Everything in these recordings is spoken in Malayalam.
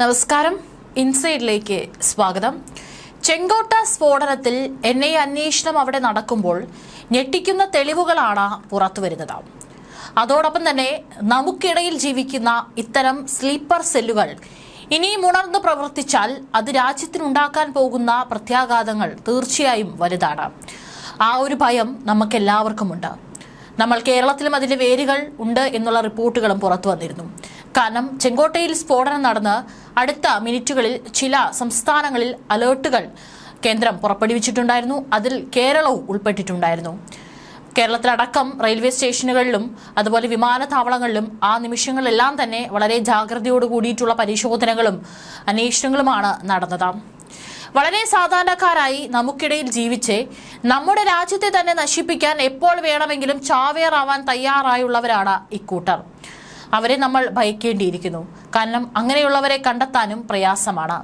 നമസ്കാരം. ഇൻസൈഡിലേക്ക് സ്വാഗതം. ചെങ്കോട്ട സ്ഫോടനത്തിൽ എൻ ഐ അന്വേഷണം അവിടെ നടക്കുമ്പോൾ ഞെട്ടിക്കുന്ന തെളിവുകളാണ് പുറത്തുവരുന്നത് അതോടൊപ്പം തന്നെ നമുക്കിടയിൽ ജീവിക്കുന്ന ഇത്തരം സ്ലീപ്പർ സെല്ലുകൾ ഇനിയും ഉണർന്ന് പ്രവർത്തിച്ചാൽ അത് രാജ്യത്തിനുണ്ടാക്കാൻ പോകുന്ന പ്രത്യാഘാതങ്ങൾ തീർച്ചയായും വലുതാണ്. ആ ഒരു ഭയം നമുക്കെല്ലാവർക്കുമുണ്ട്. നമ്മൾ കേരളത്തിലും അതിന്റെ വേരുകൾ ഉണ്ട് എന്നുള്ള റിപ്പോർട്ടുകളും പുറത്തു വന്നിരുന്നു. കാരണം ചെങ്കോട്ടയിൽ സ്ഫോടനം നടന്ന് അടുത്ത മിനിറ്റുകളിൽ ചില സംസ്ഥാനങ്ങളിൽ അലേർട്ടുകൾ കേന്ദ്രം പുറപ്പെടുവിച്ചിട്ടുണ്ടായിരുന്നു. അതിൽ കേരളവും ഉൾപ്പെട്ടിട്ടുണ്ടായിരുന്നു. കേരളത്തിലടക്കം റെയിൽവേ സ്റ്റേഷനുകളിലും അതുപോലെ വിമാനത്താവളങ്ങളിലും ആ നിമിഷങ്ങളിലെല്ലാം തന്നെ വളരെ ജാഗ്രതയോട് കൂടിയിട്ടുള്ള പരിശോധനകളും അന്വേഷണങ്ങളുമാണ് നടന്നത്. വളരെ സാധാരണക്കാരായി നമുക്കിടയിൽ ജീവിച്ച് നമ്മുടെ രാജ്യത്തെ തന്നെ നശിപ്പിക്കാൻ എപ്പോൾ വേണമെങ്കിലും ചാവേറാവാൻ തയ്യാറായുള്ളവരാണ് ഇക്കൂട്ടർ. അവരെ നമ്മൾ ഭയക്കേണ്ടിയിരിക്കുന്നു. കാരണം അങ്ങനെയുള്ളവരെ കണ്ടെത്താനും പ്രയാസമാണ്.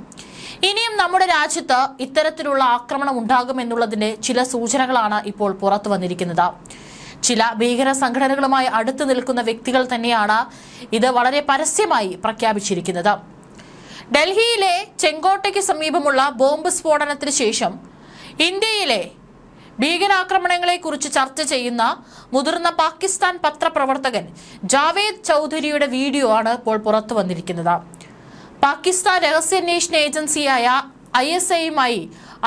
ഇനിയും നമ്മുടെ രാജ്യത്ത് ഇത്തരത്തിലുള്ള ആക്രമണം ഉണ്ടാകുമെന്നുള്ളതിന്റെ ചില സൂചനകളാണ് ഇപ്പോൾ പുറത്തു വന്നിരിക്കുന്നത്. ചില ഭീകര സംഘടനകളുമായി അടുത്തു നിൽക്കുന്ന വ്യക്തികൾ തന്നെയാണ് ഇത് വളരെ പരസ്യമായി പ്രഖ്യാപിച്ചിരിക്കുന്നത്. ഡൽഹിയിലെ ചെങ്കോട്ടയ്ക്ക് സമീപമുള്ള ബോംബ് സ്ഫോടനത്തിന് ശേഷം ഇന്ത്യയിലെ ഭീകരാക്രമണങ്ങളെക്കുറിച്ച് ചർച്ച ചെയ്യുന്ന മുതിർന്ന പാകിസ്ഥാൻ പത്രപ്രവർത്തകൻ ജാവേദ് ചൗധരിയുടെ വീഡിയോ ആണ് ഇപ്പോൾ പുറത്തു വന്നിരിക്കുന്നത്. പാകിസ്ഥാൻ രഹസ്യാന്വേഷണ ഏജൻസിയായ ഐ എസ് ഐയുമായി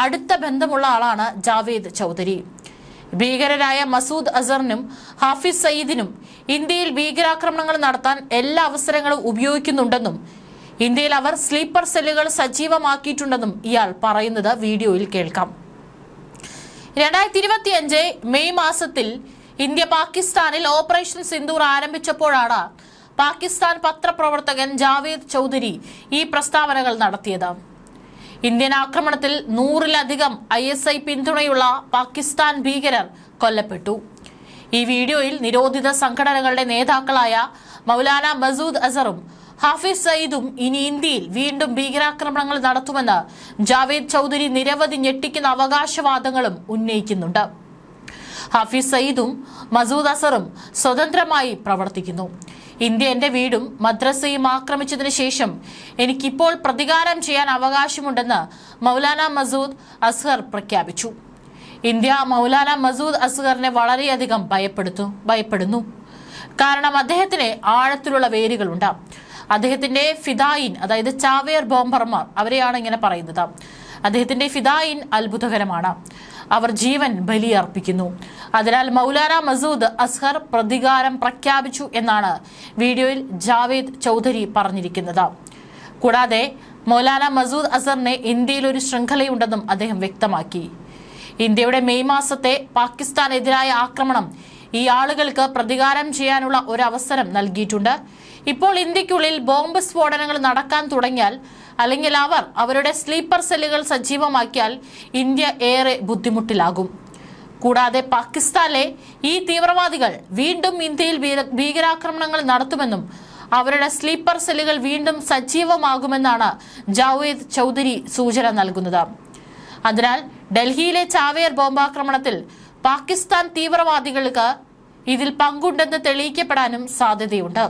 അടുത്ത ബന്ധമുള്ള ആളാണ് ജാവേദ് ചൗധരി. ഭീകരരായ മസൂദ് അസറിനും ഹാഫിസ് സയ്യിദിനും ഇന്ത്യയിൽ ഭീകരാക്രമണങ്ങൾ നടത്താൻ എല്ലാ അവസരങ്ങളും ഉപയോഗിക്കുന്നുണ്ടെന്നും ഇന്ത്യയിൽ അവർ സ്ലീപ്പർ സെല്ലുകൾ സജീവമാക്കിയിട്ടുണ്ടെന്നും ഇയാൾ പറയുന്നത് വീഡിയോയിൽ കേൾക്കാം. രണ്ടായിരത്തി ഇരുപത്തിയഞ്ച് മെയ് മാസത്തിൽ ഇന്ത്യ പാകിസ്ഥാനിൽ ഓപ്പറേഷൻ സിന്ദൂർ ആരംഭിച്ചപ്പോഴാണ് പാകിസ്ഥാൻ പത്രപ്രവർത്തകൻ ജാവേദ് ചൗധരി ഈ പ്രസ്താവനകൾ നടത്തിയത്. ഇന്ത്യൻ ആക്രമണത്തിൽ നൂറിലധികം ഐ എസ് ഐ പിന്തുണയുള്ള പാകിസ്ഥാൻ ഭീകരർ കൊല്ലപ്പെട്ടു. ഈ വീഡിയോയിൽ നിരോധിത സംഘടനകളുടെ നേതാക്കളായ മൗലാന മസൂദ് അസറും ഹാഫിസ് സയ്യിദും ഇനി ഇന്ത്യയിൽ വീണ്ടും ഭീകരാക്രമണങ്ങൾ നടത്തുമെന്ന് ജാവേദ് ചൗധരി നിരവധി ഞെട്ടിക്കുന്ന അവകാശവാദങ്ങളും ഉന്നയിക്കുന്നുണ്ട്. ഹാഫിസ് സയ്യിദും മസൂദ് അസറും സ്വതന്ത്രമായി പ്രവർത്തിക്കുന്നു. ഇന്ത്യ എന്റെ വീടും മദ്രസയും ആക്രമിച്ചതിന് ശേഷം എനിക്കിപ്പോൾ പ്രതികാരം ചെയ്യാൻ അവകാശമുണ്ടെന്ന് മൗലാന മസൂദ് അസ്ഹർ പ്രഖ്യാപിച്ചു. ഇന്ത്യ മൗലാന മസൂദ് അസ്ഹറിനെ വളരെയധികം ഭയപ്പെടുത്തു ഭയപ്പെടുന്നു. കാരണം അദ്ദേഹത്തിന് ആഴത്തിലുള്ള വേരുകളുണ്ട്. അദ്ദേഹത്തിന്റെ ഫിദായിൻ അതായത് ചാവേർ ബോംബർമാർ അവരെയാണ് ഇങ്ങനെ പറയുന്നത്. അദ്ദേഹത്തിന്റെ ഫിദായിൻ അത്ഭുതകരമാണ്. അവർ ജീവൻ ബലിയർപ്പിക്കുന്നു. അതിനാൽ മൗലാന മസൂദ് അസ്ഹർ പ്രതികാരം പ്രഖ്യാപിച്ചു എന്നാണ് വീഡിയോയിൽ ജാവേദ് ചൗധരി പറഞ്ഞിരിക്കുന്നത്. കൂടാതെ മൗലാന മസൂദ് അസറിനെ ഇന്ത്യയിൽ ഒരു ശൃംഖലയുണ്ടെന്നും അദ്ദേഹം വ്യക്തമാക്കി. ഇന്ത്യയുടെ മെയ് മാസത്തെ പാകിസ്ഥാനെതിരായ ആക്രമണം ഈ ആളുകൾക്ക് പ്രതികാരം ചെയ്യാനുള്ള ഒരു അവസരം നൽകിയിട്ടുണ്ട്. ഇപ്പോൾ ഇന്ത്യക്കുള്ളിൽ ബോംബ് സ്ഫോടനങ്ങൾ നടക്കാൻ തുടങ്ങിയാൽ അല്ലെങ്കിൽ അവർ അവരുടെ സ്ലീപ്പർ സെല്ലുകൾ സജീവമാക്കിയാൽ ഇന്ത്യ ഏറെ ബുദ്ധിമുട്ടിലാകും. കൂടാതെ പാകിസ്ഥാനിലെ ഈ തീവ്രവാദികൾ വീണ്ടും ഇന്ത്യയിൽ ഭീകരാക്രമണങ്ങൾ നടത്തുമെന്നും അവരുടെ സ്ലീപ്പർ സെല്ലുകൾ വീണ്ടും സജീവമാകുമെന്നാണ് ജാവേദ് ചൗധരി സൂചന നൽകുന്നത്. അതിനാൽ ഡൽഹിയിലെ ചാവേർ ബോംബാക്രമണത്തിൽ പാകിസ്ഥാൻ തീവ്രവാദികൾക്ക് ഇതിൽ പങ്കുണ്ടെന്ന് തെളിയിക്കപ്പെടാനും സാധ്യതയുണ്ട്.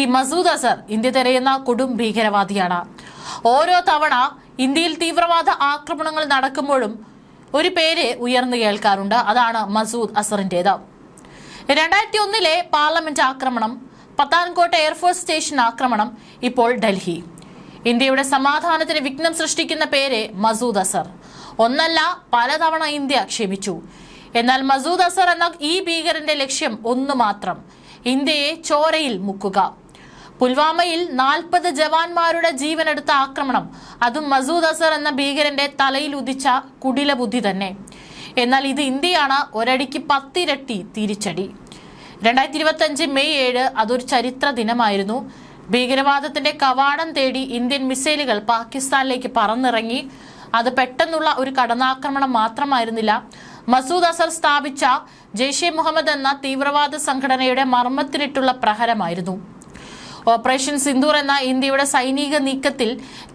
ഈ മസൂദ് അസർ ഇന്ത്യ തിരയുന്ന കൊടും ഭീകരവാദിയാണ്. ഓരോ തവണ ഇന്ത്യയിൽ തീവ്രവാദ ആക്രമണങ്ങൾ നടക്കുമ്പോഴും ഒരു പേര് ഉയർന്നു കേൾക്കാറുണ്ട്. അതാണ് മസൂദ് അസറിന്റേത് രണ്ടായിരത്തി ഒന്നിലെ പാർലമെന്റ് ആക്രമണം പത്താൻകോട്ട് എയർഫോഴ്സ് സ്റ്റേഷൻ ആക്രമണം ഇപ്പോൾ ഡൽഹി. ഇന്ത്യയുടെ സമാധാനത്തിന് വിഘ്നം സൃഷ്ടിക്കുന്ന പേര് മസൂദ് അസർ. ഒന്നല്ല പലതവണ ഇന്ത്യ ക്ഷമിച്ചു. എന്നാൽ മസൂദ് അസർ എന്ന ഈ ഭീകരന്റെ ലക്ഷ്യം ഒന്നു മാത്രം ഇന്ത്യയെ ചോരയിൽ മുക്കുക. പുൽവാമയിൽ നാൽപ്പത് ജവാന്മാരുടെ ജീവനെടുത്ത ആക്രമണം. അതും മസൂദ് അസർ എന്ന ഭീകരന്റെ തലയിൽ ഉദിച്ച കുടില ബുദ്ധി തന്നെ. എന്നാൽ ഇത് ഇന്ത്യയാണ് ഒരടിക്ക് പത്തിരട്ടി തിരിച്ചടി. രണ്ടായിരത്തി ഇരുപത്തി അഞ്ച് മെയ് ഏഴ് അതൊരു ചരിത്ര ദിനമായിരുന്നു. ഭീകരവാദത്തിന്റെ കവാടം തേടി ഇന്ത്യൻ മിസൈലുകൾ പാകിസ്ഥാനിലേക്ക് പറന്നിറങ്ങി. അത് പെട്ടെന്നുള്ള ഒരു കടന്നാക്രമണം മാത്രമായിരുന്നില്ല. മസൂദ് അസർ സ്ഥാപിച്ച ജെയ്ഷെ മുഹമ്മദ് എന്ന തീവ്രവാദ സംഘടനയുടെ മർമ്മത്തിനിട്ടുള്ള പ്രഹരമായിരുന്നു. ഓപ്പറേഷൻ സിന്ദൂർ എന്ന ഇന്ത്യയുടെ സൈനിക നീക്കത്തിൽ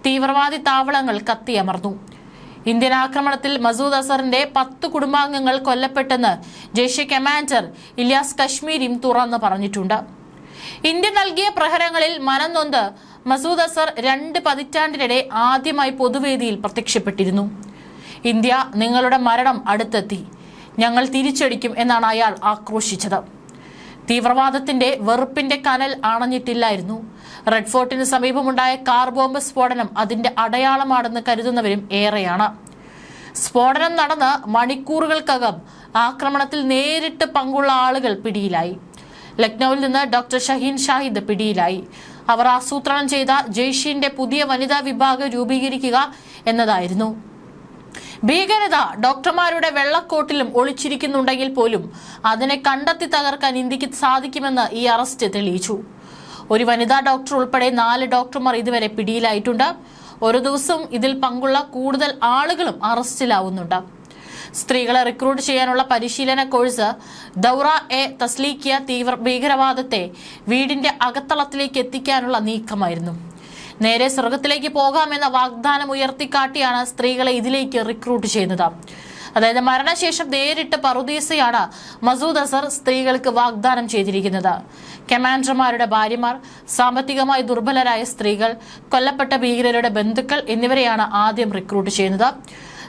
തീവ്രവാദി താവളങ്ങൾ കത്തിയമർന്നു. ഇന്ത്യൻ ആക്രമണത്തിൽ മസൂദ് അസറിന്റെ പത്ത് കുടുംബാംഗങ്ങൾ കൊല്ലപ്പെട്ടെന്ന് ജെയ്ഷെ കമാൻഡർ ഇലിയാസ് കശ്മീരിയും തുറന്നു പറഞ്ഞിട്ടുണ്ട്. ഇന്ത്യ നൽകിയ പ്രഹരങ്ങളിൽ മനംനൊന്ത് മസൂദ് അസർ രണ്ട് പതിറ്റാണ്ടിനിടെ ആദ്യമായി പൊതുവേദിയിൽ പ്രത്യക്ഷപ്പെട്ടിരുന്നു. ഇന്ത്യ നിങ്ങളുടെ മരണം അടുത്തെത്തി. ഞങ്ങൾ തിരിച്ചടിക്കും എന്നാണ് അയാൾ ആക്രോശിച്ചത്. തീവ്രവാദത്തിന്റെ വെറുപ്പിന്റെ കനൽ അണഞ്ഞിട്ടില്ലായിരുന്നു റെഡ് ഫോർട്ടിന് സമീപമുണ്ടായ കാർ ബോംബ് സ്ഫോടനം അതിന്റെ അടയാളമാണെന്ന് കരുതുന്നവരും ഏറെയാണ്. സ്ഫോടനം നടന്ന് മണിക്കൂറുകൾക്കകം ആക്രമണത്തിൽ നേരിട്ട് പങ്കുള്ള ആളുകൾ പിടിയിലായി. ലക്നൌവിൽ നിന്ന് ഡോക്ടർ ഷഹീൻ ഷാഹിദ് പിടിയിലായി. അവർ ആസൂത്രണം ചെയ്ത ജെയ്ഷിന്റെ പുതിയ വനിതാ വിഭാഗം രൂപീകരിക്കുക എന്നതായിരുന്നു. ഭീകരത ഡോക്ടർമാരുടെ വെള്ളക്കോട്ടിലും ഒളിച്ചിരിക്കുന്നുണ്ടെങ്കിൽ പോലും അതിനെ കണ്ടെത്തി തകർക്കാൻ ഇന്ത്യയ്ക്ക് സാധിക്കുമെന്ന് ഈ അറസ്റ്റ് തെളിയിച്ചു. ഒരു വനിതാ ഡോക്ടർ ഉൾപ്പെടെ നാല് ഡോക്ടർമാർ ഇതുവരെ പിടിയിലായിട്ടുണ്ട്. ഒരു ദിവസം ഇതിൽ പങ്കുള്ള കൂടുതൽ ആളുകളും അറസ്റ്റിലാവുന്നുണ്ട്. സ്ത്രീകളെ റിക്രൂട്ട് ചെയ്യാനുള്ള പരിശീലന കോഴ്സ് ദൗറ എ തസ്ലീക്കിയ തീവ്ര ഭീകരവാദത്തെ വീടിന്റെ അകത്തളത്തിലേക്ക് എത്തിക്കാനുള്ള നീക്കമായിരുന്നു. നേരെ സ്വർഗത്തിലേക്ക് പോകാമെന്ന വാഗ്ദാനം ഉയർത്തിക്കാട്ടിയാണ് സ്ത്രീകളെ ഇതിലേക്ക് റിക്രൂട്ട് ചെയ്യുന്നത്. അതായത് മരണശേഷം നേരിട്ട് പറുദീസയാണ് മസൂദ് അസർ സ്ത്രീകൾക്ക് വാഗ്ദാനം ചെയ്തിരിക്കുന്നത്. കമാൻഡർമാരുടെ ഭാര്യമാർ സാമ്പത്തികമായി ദുർബലരായ സ്ത്രീകൾ കൊല്ലപ്പെട്ട ഭീകരരുടെ ബന്ധുക്കൾ എന്നിവരെയാണ് ആദ്യം റിക്രൂട്ട് ചെയ്യുന്നത്.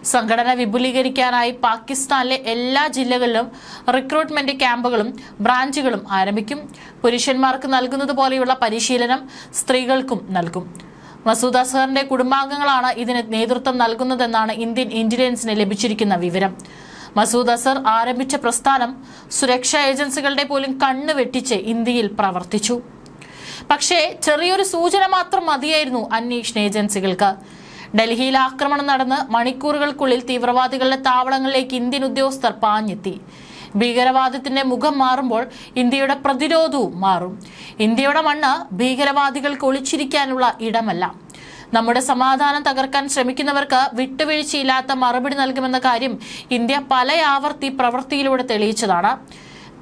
സംഘടന വിപുലീകരിക്കാനായി പാകിസ്ഥാനിലെ എല്ലാ ജില്ലകളിലും റിക്രൂട്ട്മെന്റ് ക്യാമ്പുകളും ബ്രാഞ്ചുകളും ആരംഭിക്കും. പുരുഷന്മാർക്ക് നൽകുന്നത് പോലെയുള്ള പരിശീലനം സ്ത്രീകൾക്കും നൽകും. മസൂദ് അസഹറിന്റെ കുടുംബാംഗങ്ങളാണ് ഇതിന് നേതൃത്വം നൽകുന്നതെന്നാണ് ഇന്ത്യൻ ഇന്റലിജൻസിന് ലഭിച്ചിരിക്കുന്ന വിവരം. മസൂദ് അസർ ആരംഭിച്ച പ്രസ്ഥാനം സുരക്ഷാ ഏജൻസികളുടെ പോലും കണ്ണു വെട്ടിച്ച് ഇന്ത്യയിൽ പ്രവർത്തിച്ചു. പക്ഷേ ചെറിയൊരു സൂചന മാത്രം മതിയായിരുന്നു അന്വേഷണ ഏജൻസികൾക്ക്. ഡൽഹിയിൽ ആക്രമണം നടന്ന് മണിക്കൂറുകൾക്കുള്ളിൽ തീവ്രവാദികളുടെ താവളങ്ങളിലേക്ക് ഇന്ത്യൻ ഉദ്യോഗസ്ഥർ പാഞ്ഞെത്തി. ഭീകരവാദത്തിന്റെ മുഖം മാറുമ്പോൾ ഇന്ത്യയുടെ പ്രതിരോധവും മാറും. ഇന്ത്യയുടെ മണ്ണ് ഭീകരവാദികൾക്ക് ഒളിച്ചിരിക്കാനുള്ള ഇടമല്ല. നമ്മുടെ സമാധാനം തകർക്കാൻ ശ്രമിക്കുന്നവർക്ക് വിട്ടുവീഴ്ചയില്ലാത്ത മറുപടി നൽകുമെന്ന കാര്യം ഇന്ത്യ പല ആവർത്തി പ്രവൃത്തിയിലൂടെ തെളിയിച്ചതാണ്.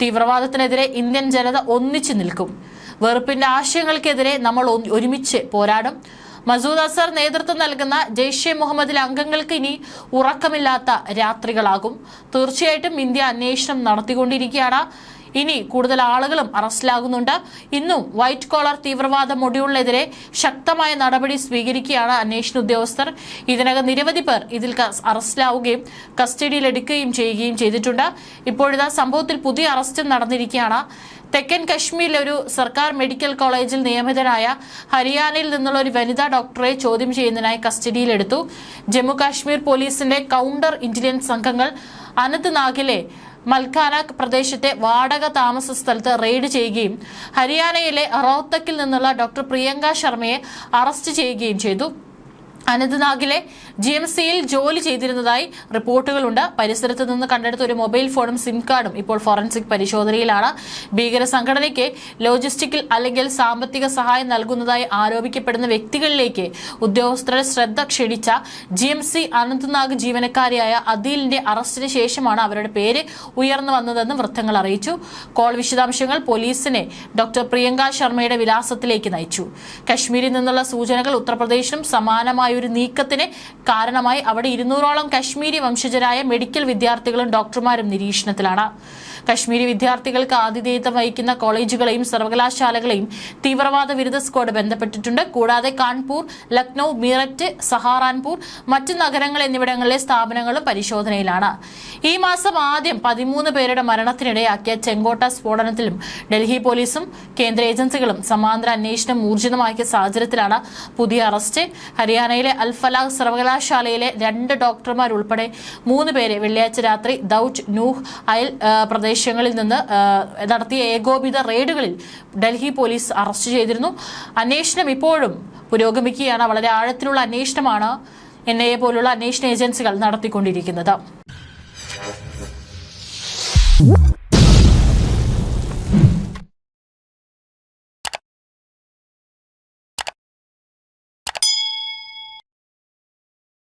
തീവ്രവാദത്തിനെതിരെ ഇന്ത്യൻ ജനത ഒന്നിച്ചു നിൽക്കും. വെറുപ്പിന്റെ ആശയങ്ങൾക്കെതിരെ നമ്മൾ ഒരുമിച്ച് പോരാടും. മസൂദ് അസർ നേതൃത്വം നൽകുന്ന ജെയ്ഷെ മുഹമ്മദിലെ അംഗങ്ങൾക്ക് ഇനി ഉറക്കമില്ലാത്ത രാത്രികളാകും. തീർച്ചയായിട്ടും ഇന്ത്യ അന്വേഷണം നടത്തിക്കൊണ്ടിരിക്കുകയാണ്. ഇനി കൂടുതൽ ആളുകളും അറസ്റ്റിലാകുന്നുണ്ട്. ഇന്നും വൈറ്റ് കോളർ തീവ്രവാദ മൊഡ്യൂളിനെതിരെ ശക്തമായ നടപടി സ്വീകരിക്കുകയാണ് അന്വേഷണ ഉദ്യോഗസ്ഥർ. ഇതിനകം നിരവധി പേർ ഇതിൽ അറസ്റ്റിലാവുകയും കസ്റ്റഡിയിലെടുക്കുകയും ചെയ്യുകയും ചെയ്തിട്ടുണ്ട്. ഇപ്പോഴിതാ സംഭവത്തിൽ പുതിയ അറസ്റ്റും നടന്നിരിക്കുകയാണ്. തെക്കൻ കശ്മീരിലെ ഒരു സർക്കാർ മെഡിക്കൽ കോളേജിൽ നിയമിതനായ ഹരിയാനയിൽ നിന്നുള്ള ഒരു വനിതാ ഡോക്ടറെ ചോദ്യം ചെയ്യുന്നതിനായി കസ്റ്റഡിയിലെടുത്തു. ജമ്മു കാശ്മീർ പോലീസിന്റെ കൗണ്ടർ ഇന്റലിജൻസ് സംഘങ്ങൾ അനന്ത്നാഗിലെ മൽഖാന പ്രദേശത്തെ വാടക താമസ സ്ഥലത്ത് റെയ്ഡ് ചെയ്യുകയും ഹരിയാനയിലെ റോഹ്തക്കിൽ നിന്നുള്ള ഡോക്ടർ പ്രിയങ്ക ശർമ്മയെ അറസ്റ്റ് ചെയ്യുകയും ചെയ്തു. അനന്ത്നാഗിലെ ജി എം സിയിൽ ജോലി ചെയ്തിരുന്നതായി റിപ്പോർട്ടുകളുണ്ട്. പരിസരത്ത് നിന്ന് കണ്ടെടുത്ത ഒരു മൊബൈൽ ഫോണും സിം കാർഡും ഇപ്പോൾ ഫോറൻസിക് പരിശോധനയിലാണ്. ഭീകര സംഘടനയ്ക്ക് ലോജിസ്റ്റിക്കൽ അല്ലെങ്കിൽ സാമ്പത്തിക സഹായം നൽകുന്നതായി ആരോപിക്കപ്പെടുന്ന വ്യക്തികളിലേക്ക് ഉദ്യോഗസ്ഥരുടെ ശ്രദ്ധ ക്ഷണിച്ച ജി എം സി അനന്ത്നാഗ് ജീവനക്കാരിയായ അദീലിന്റെ അറസ്റ്റിന് ശേഷമാണ് അവരുടെ പേര് ഉയർന്നു വന്നതെന്ന് വൃത്തങ്ങൾ അറിയിച്ചു. കോൾ വിശദാംശങ്ങൾ പോലീസിനെ ഡോക്ടർ പ്രിയങ്ക ശർമ്മയുടെ വിലാസത്തിലേക്ക് നയിച്ചു. കശ്മീരിൽ നിന്നുള്ള സൂചനകൾ ഉത്തർപ്രദേശിനും സമാനമായ ഒരു നീക്കത്തിന് കാരണമായി അവിടെ ഇരുന്നൂറോളം കശ്മീരി വംശജരായ മെഡിക്കൽ വിദ്യാർത്ഥികളും ഡോക്ടർമാരും നിരീക്ഷണത്തിലാണ്. കശ്മീരി വിദ്യാർത്ഥികൾക്ക് ആതിഥേയത്വം വഹിക്കുന്ന കോളേജുകളെയും സർവകലാശാലകളെയും തീവ്രവാദ വിരുദ്ധ സ്ക്വാഡ് ബന്ധപ്പെട്ടിട്ടുണ്ട്. കൂടാതെ കാൺപൂർ ലക്നൌ മീററ്റ് സഹാറാൻപൂർ മറ്റ് നഗരങ്ങൾ എന്നിവിടങ്ങളിലെ സ്ഥാപനങ്ങളും പരിശോധനയിലാണ്. ഈ മാസം ആദ്യം പതിമൂന്ന് പേരുടെ മരണത്തിനിടയാക്കിയ ചെങ്കോട്ട സ്ഫോടനത്തിലും ഡൽഹി പോലീസും കേന്ദ്ര ഏജൻസികളും സമാന്തര അന്വേഷണം ഊർജിതമാക്കിയ സാഹചര്യത്തിലാണ് പുതിയ അറസ്റ്റ്. ഹരിയാനയിലെ അൽഫലാഖ് സർവകലാശാലയിലെ രണ്ട് ഡോക്ടർമാരുൾപ്പെടെ മൂന്ന് പേരെ വെള്ളിയാഴ്ച രാത്രി ദൌറ്റ് നൂഹ് അയൽ പ്രദേശങ്ങളിൽ നിന്ന് നടത്തിയ ഏകോപിത റെയ്ഡുകളിൽ ഡൽഹി പോലീസ് അറസ്റ്റ് ചെയ്തിരുന്നു. അന്വേഷണം ഇപ്പോഴും പുരോഗമിക്കുകയാണ്. വളരെ ആഴത്തിലുള്ള അന്വേഷണമാണ് എൻ ഐ എ പോലുള്ള അന്വേഷണ ഏജൻസികൾ നടത്തിക്കൊണ്ടിരിക്കുന്നത്.